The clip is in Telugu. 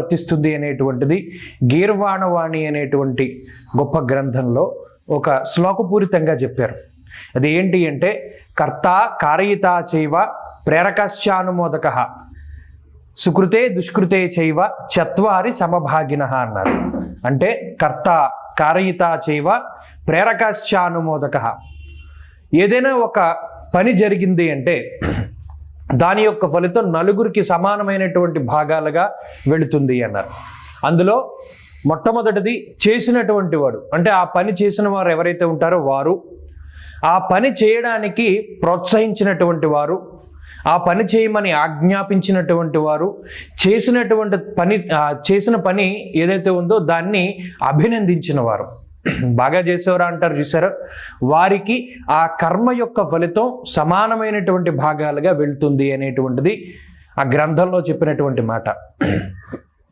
వర్తిస్తుంది అనేటువంటిది గీర్వాణవాణి అనేటువంటి గొప్ప గ్రంథంలో ఒక శ్లోకపూరితంగా చెప్పారు. అది ఏంటి అంటే కర్త కారయిత చైవ ప్రేరకశ్చానుమోదక సుకృతే దుష్కృతే చైవ చత్వారి సమభాగిన అన్నారు. అంటే కర్త కారయిత చైవ ప్రేరకశ్చానుమోదక. ఏదైనా ఒక పని జరిగింది అంటే దాని యొక్క ఫలితం నలుగురికి సమానమైనటువంటి భాగాలుగా వెళుతుంది అన్నారు. అందులో మొట్టమొదటిది చేసినటువంటి వాడు. అంటే ఆ పని చేసిన వారు ఎవరైతే ఉంటారో వారు. ఆ పని చేయడానికి ప్రోత్సహించినటువంటి వారు. ఆ పని చేయమని ఆజ్ఞాపించినటువంటి వారు. చేసినటువంటి పని చేసిన పని ఏదైతే ఉందో దాన్ని అభినందించిన వారు. బాగా చేసేవారా అంటారు చూసారు? వారికి ఆ కర్మ యొక్క ఫలితం సమానమైనటువంటి భాగాలుగా వెళ్తుంది అనేటువంటిది ఆ గ్రంథంలో చెప్పినటువంటి మాట.